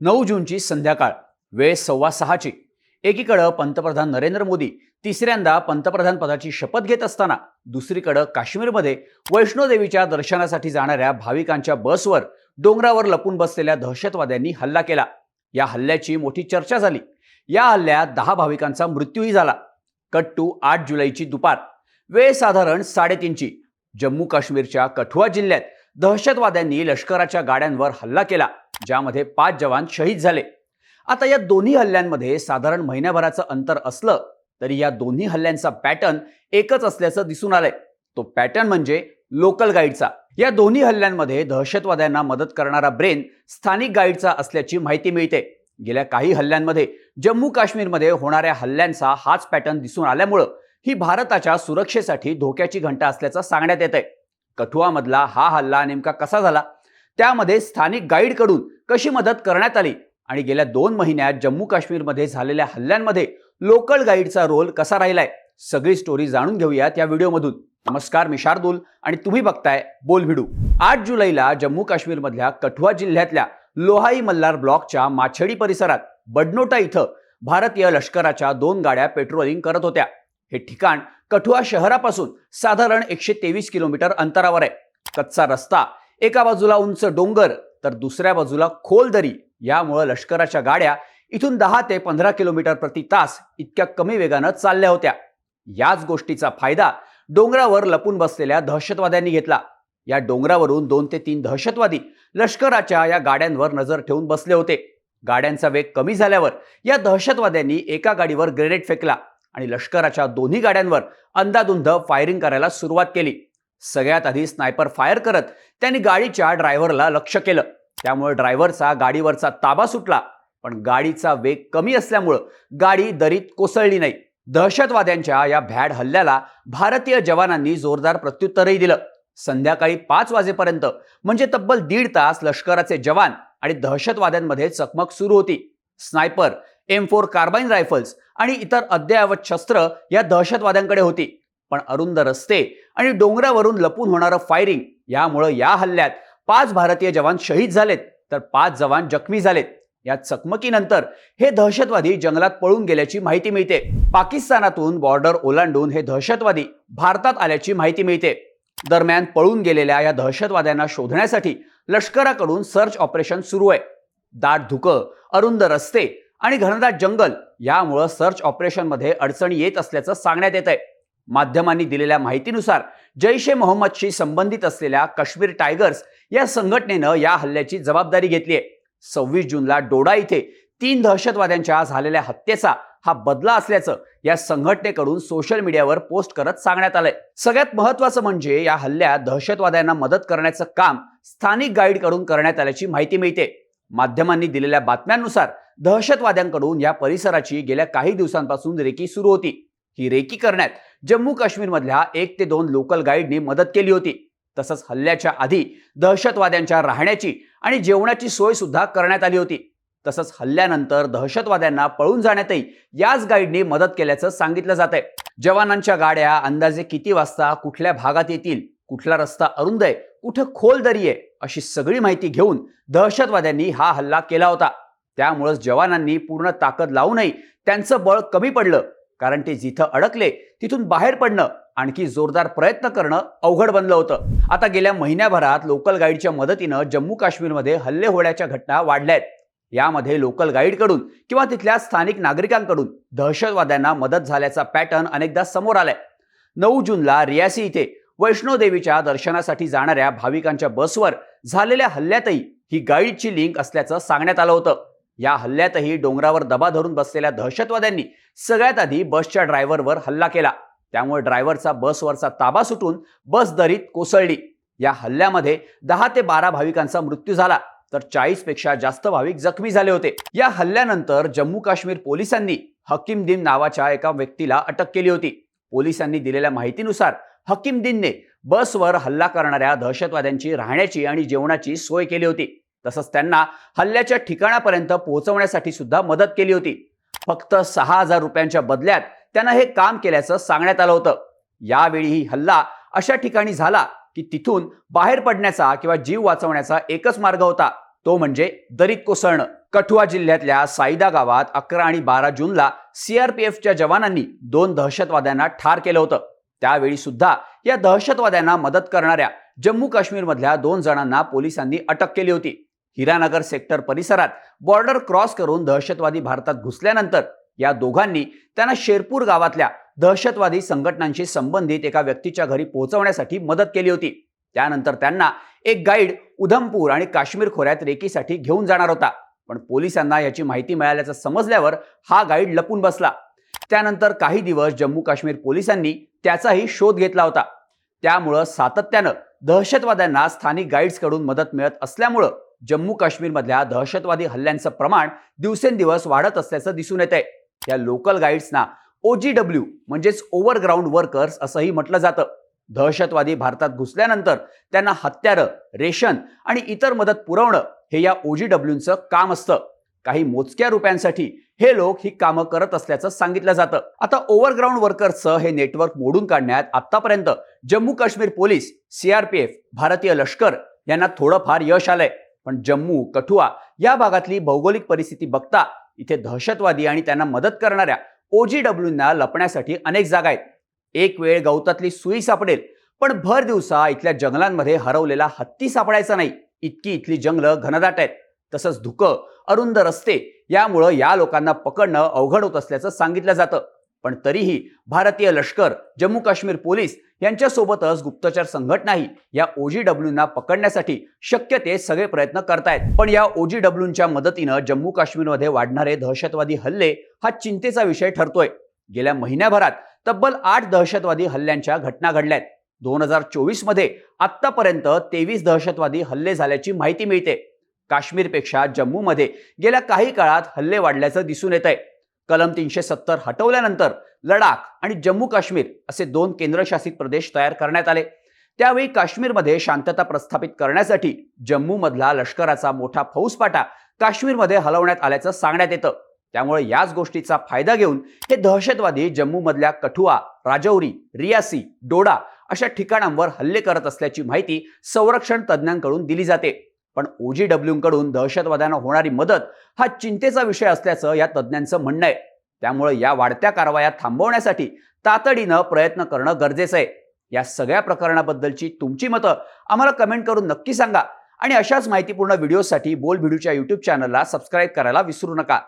नऊ जूनची संध्याकाळ वेळ सव्वा सहाची. एकीकडं पंतप्रधान नरेंद्र मोदी तिसऱ्यांदा पंतप्रधान पदाची शपथ घेत असताना दुसरीकडं काश्मीरमध्ये वैष्णोदेवीच्या दर्शनासाठी जाणाऱ्या भाविकांच्या बसवर डोंगरावर लपून बसलेल्या दहशतवाद्यांनी हल्ला केला. या हल्ल्याची मोठी चर्चा झाली. या हल्ल्यात दहा भाविकांचा मृत्यूही झाला. कट टू आठ जुलैची दुपार वेळ साधारण साडेतीनची. जम्मू काश्मीरच्या कठुआ जिल्ह्यात दहशतवाद्यांनी लष्कराच्या गाड्यांवर हल्ला केला. ज्यामध्ये पाच जवान शहीद झाले. आता या दोन्ही हल्ल्यांमध्ये साधारण महिन्याभराचं अंतर असलं तरी या दोन्ही हल्ल्यांचा पॅटर्न एकच असल्याचं दिसून आलंय. तो पॅटर्न म्हणजे लोकल गाईडचा. या दोन्ही हल्ल्यांमध्ये दहशतवाद्यांना मदत करणारा ब्रेन स्थानिक गाईडचा असल्याची माहिती मिळते. गेल्या काही हल्ल्यांमध्ये जम्मू काश्मीरमध्ये होणाऱ्या हल्ल्यांचा हाच पॅटर्न दिसून आल्यामुळं ही भारताच्या सुरक्षेसाठी धोक्याची घंटा असल्याचं सांगण्यात येत आहे कठुआमधला हा हल्ला नेमका कसा झाला? त्यामध्ये स्थानिक गाईडकडून कशी मदत करण्यात आली? आणि गेल्या दोन महिन्यात जम्मू काश्मीरमध्ये झालेल्या हल्ल्यांमध्ये लोकल गाईडचा रोल कसा राहिलाय? सगळी स्टोरी जाणून घेऊयात या व्हिडिओमधून. नमस्कार मी शार्दूल आणि तुम्ही बघताय बोल भिडू. आठ जुलैला जम्मू काश्मीरमधल्या कठुआ जिल्ह्यातल्या लोहाई मल्हार ब्लॉकच्या माछडी परिसरात बडनोटा इथं भारतीय लष्कराच्या दोन गाड्या पेट्रोलिंग करत होत्या. हे ठिकाण कठुआ शहरापासून साधारण एकशे तेवीस किलोमीटर अंतरावर आहे. कच्चा रस्ता एका बाजूला उंच डोंगर तर दुसऱ्या बाजूला खोल दरी यामुळं लष्कराच्या गाड्या इथून दहा ते पंधरा किलोमीटर प्रति तास इतक्या कमी वेगानं चालल्या होत्या. याच गोष्टीचा फायदा डोंगरावर लपून बसलेल्या दहशतवाद्यांनी घेतला. या डोंगरावरून दोन ते तीन दहशतवादी लष्कराच्या या गाड्यांवर नजर ठेवून बसले होते. गाड्यांचा वेग कमी झाल्यावर या दहशतवाद्यांनी एका गाडीवर ग्रेनेड फेकला आणि लष्कराच्या दोन्ही गाड्यांवर अंदाधुंद फायरिंग करायला सुरुवात केली. सगळ्यात आधी स्नायपर फायर करत त्यांनी गाडीच्या ड्रायव्हरला लक्ष केलं. त्यामुळे ड्रायव्हरचा गाडीवरचा ताबा सुटला. पण गाडीचा वेग कमी असल्यामुळं गाडी दरीत कोसळली नाही. दहशतवाद्यांच्या या भॅड हल्ल्याला भारतीय जवानांनी जोरदार प्रत्युत्तरही दिलं. संध्याकाळी पाच वाजेपर्यंत म्हणजे तब्बल दीड तास लष्कराचे जवान आणि दहशतवाद्यांमध्ये चकमक सुरू होती. Sniper M four carbine rifles आणि इतर अद्ययावत शस्त्र या दहशतवाद्यांकडे होती. पण अरुंद रस्ते आणि डोंगरावरून लपून होणारं फायरिंग यामुळं या हल्ल्यात पाच भारतीय जवान शहीद झालेत. तर पाच जवान जखमी झालेत. या चकमकीनंतर हे दहशतवादी जंगलात पळून गेल्याची माहिती मिळते. पाकिस्तानातून बॉर्डर ओलांडून हे दहशतवादी भारतात आल्याची माहिती मिळते. दरम्यान पळून गेलेल्या या दहशतवाद्यांना शोधण्यासाठी लष्कराकडून सर्च ऑपरेशन सुरू आहे. दाट धुकं अरुंद रस्ते आणि घनदाट जंगल यामुळं सर्च ऑपरेशनमध्ये अडचणी येत असल्याचं सांगण्यात येत आहे माध्यमांनी दिलेल्या माहितीनुसार जैश ए मोहम्मदशी संबंधित असलेल्या काश्मीर टायगर्स या संघटनेनं या हल्ल्याची जबाबदारी घेतली आहे. सव्वीस जूनला डोडा इथे तीन दहशतवाद्यांच्या झालेल्या हत्येचा हा बदला असल्याचं या संघटनेकडून सोशल मीडियावर पोस्ट करत सांगण्यात आलंय. सगळ्यात महत्वाचं म्हणजे या हल्ल्यात दहशतवाद्यांना मदत करण्याचं काम स्थानिक गाईडकडून करण्यात आल्याची माहिती मिळते. माध्यमांनी दिलेल्या बातम्यांनुसार दहशतवाद्यांकडून या परिसराची गेल्या काही दिवसांपासून रेकी सुरू होती. ही रेकी करण्यात जम्मू काश्मीरमधल्या एक ते दोन लोकल गाईडनी मदत केली होती. तसंच हल्ल्याच्या आधी दहशतवाद्यांच्या राहण्याची आणि जेवणाची सोय सुद्धा करण्यात आली होती. तसंच हल्ल्यानंतर दहशतवाद्यांना पळून जाण्यातही याच गाईडनी मदत केल्याचं सांगितलं जात आहे जवानांच्या गाड्या अंदाजे किती वाजता कुठल्या भागात येतील कुठला रस्ता अरुंद आहे कुठं खोल दरी आहे अशी सगळी माहिती घेऊन दहशतवाद्यांनी हा हल्ला केला होता. त्यामुळंच जवानांनी पूर्ण ताकद लावूनही त्यांचं बळ कमी पडलं. कारण ते जिथं अडकले तिथून बाहेर पडणं आणखी जोरदार प्रयत्न करणं अवघड बनलं होतं. आता गेल्या महिन्याभरात लोकल गाईडच्या मदतीनं जम्मू काश्मीरमध्ये हल्ले होण्याच्या घटना वाढल्या आहेत यामध्ये लोकल गाईडकडून किंवा तिथल्या स्थानिक नागरिकांकडून दहशतवाद्यांना मदत झाल्याचा पॅटर्न अनेकदा समोर आलाय. नऊ जूनला रियासी इथे वैष्णोदेवीच्या दर्शनासाठी जाणाऱ्या भाविकांच्या बसवर झालेल्या हल्ल्यातही ही गाईडची लिंक असल्याचं सांगण्यात आलं होतं. या हल्ल्यातही डोंगरावर दबा धरून बसलेल्या दहशतवाद्यांनी सगळ्यात आधी बसच्या ड्रायव्हरवर हल्ला केला. त्यामुळे ड्रायव्हरचा बसवरचा ताबा सुटून बस दरीत कोसळली. या हल्ल्यामध्ये दहा ते बारा भाविकांचा मृत्यू झाला तर चाळीसपेक्षा जास्त भाविक जखमी झाले होते. या हल्ल्यानंतर जम्मू काश्मीर पोलिसांनी हकीम दिन नावाच्या एका व्यक्तीला अटक केली होती. पोलिसांनी दिलेल्या माहितीनुसार हकीम दिनने बसवर हल्ला करणाऱ्या दहशतवाद्यांची राहण्याची आणि जेवणाची सोय केली होती. तसंच त्यांना हल्ल्याच्या ठिकाणापर्यंत पोहोचवण्यासाठी सुद्धा मदत केली होती. फक्त सहा हजार रुपयांच्या बदल्यात त्यांना हे काम केल्याचं सांगण्यात आलं होतं. यावेळीही हल्ला अशा ठिकाणी झाला की तिथून बाहेर पडण्याचा किंवा जीव वाचवण्याचा एकच मार्ग होता. तो म्हणजे दरीत कोसळणं. कठुआ जिल्ह्यातल्या साईदा गावात अकरा आणि बारा जूनला सीआरपीएफच्या जवानांनी दोन दहशतवाद्यांना ठार केलं होतं. त्यावेळी सुद्धा या दहशतवाद्यांना मदत करणाऱ्या जम्मू काश्मीरमधल्या दोन जणांना पोलिसांनी अटक केली होती. हिरानगर सेक्टर परिसरात बॉर्डर क्रॉस करून दहशतवादी भारतात घुसल्यानंतर या दोघांनी त्यांना शेरपूर गावातल्या दहशतवादी संघटनांशी संबंधित एका व्यक्तीच्या घरी पोहोचवण्यासाठी मदत केली होती. त्यानंतर त्यांना एक गाईड उधमपूर आणि काश्मीर खोऱ्यात रेकीसाठी घेऊन जाणार होता. पण पोलिसांना याची माहिती मिळाल्याचं समजल्यावर हा गाईड लपून बसला. त्यानंतर काही दिवस जम्मू काश्मीर पोलिसांनी त्याचाही शोध घेतला होता. त्यामुळं सातत्यानं दहशतवाद्यांना स्थानिक गाईड्सकडून मदत मिळत असल्यामुळं जम्मू काश्मीरमधल्या दहशतवादी हल्ल्यांचं प्रमाण दिवसेंदिवस वाढत असल्याचं दिसून येत आहे या लोकल गाईड्सना ओजीडब्ल्यू म्हणजेच ओव्हरग्राऊंड वर्कर्स असंही म्हटलं जातं. दहशतवादी भारतात घुसल्यानंतर त्यांना हत्यारं रेशन आणि इतर मदत पुरवणं हे या ओजीडब्ल्यूचं काम असतं. काही मोजक्या रुपयांसाठी हे लोक ही कामं करत असल्याचं सांगितलं जातं. आता ओव्हरग्राऊंड वर्कर्सचं हे नेटवर्क मोडून काढण्यात आतापर्यंत जम्मू काश्मीर पोलीस सीआरपीएफ भारतीय लष्कर यांना थोडंफार यश आलंय. पण जम्मू कठुआ या भागातली भौगोलिक परिस्थिती बघता इथे दहशतवादी आणि त्यांना मदत करणाऱ्या ओजीडब्ल्यूंना लपण्यासाठी अनेक जागा आहेत. एक वेळ गवतातली सुई सापडेल पण भर दिवसा इथल्या जंगलांमध्ये हरवलेला हत्ती सापडायचा नाही. इतकी इथली जंगलं घनदाट आहेत. तसंच धुकं अरुंद रस्ते यामुळं या लोकांना पकडणं अवघड होत असल्याचं सांगितलं जातं. पण तरीही भारतीय लष्कर जम्मू काश्मीर पोलीस यांच्यासोबतच गुप्तचर संघटनाही या ओजी डब्ल्यूंना पकडण्यासाठी शक्य ते सगळे प्रयत्न करतायत. पण या ओजी डब्ल्यूंच्या मदतीनं जम्मू काश्मीरमध्ये वाढणारे दहशतवादी हल्ले हा चिंतेचा विषय ठरतोय. गेल्या महिन्याभरात तब्बल आठ दहशतवादी हल्ल्यांच्या घटना घडल्यात. दोन हजार चोवीसमध्ये आतापर्यंत तेवीस दहशतवादी हल्ले झाल्याची माहिती मिळते. काश्मीरपेक्षा जम्मूमध्ये गेल्या काही काळात हल्ले वाढल्याचं दिसून येत आहे कलम तीनशे सत्तर हटवल्यानंतर लडाख आणि जम्मू काश्मीर असे दोन केंद्रशासित प्रदेश तयार करण्यात आले. त्यावेळी काश्मीरमध्ये शांतता प्रस्थापित करण्यासाठी जम्मूमधला लष्कराचा मोठा फौजपाटा काश्मीरमध्ये हलवण्यात आल्याचं सांगण्यात येतं. त्यामुळे याच गोष्टीचा फायदा घेऊन हे दहशतवादी जम्मूमधल्या कठुआ राजौरी रियासी डोडा अशा ठिकाणांवर हल्ले करत असल्याची माहिती संरक्षण तज्ज्ञांकडून दिली जाते. पण ओजीडब्ल्यूकडून दहशतवाद्यांना होणारी मदत हा चिंतेचा विषय असल्याचं या तज्ज्ञांचं म्हणणं आहे. त्यामुळे या वाढत्या कारवाया थांबवण्यासाठी तातडीनं प्रयत्न करणं गरजेचं आहे. या सगळ्या प्रकरणाबद्दलची तुमची मतं आम्हाला कमेंट करून नक्की सांगा आणि अशाच माहितीपूर्ण व्हिडिओसाठी बोल व्हिडिओच्या यूट्यूब चॅनलला सबस्क्राईब करायला विसरू नका.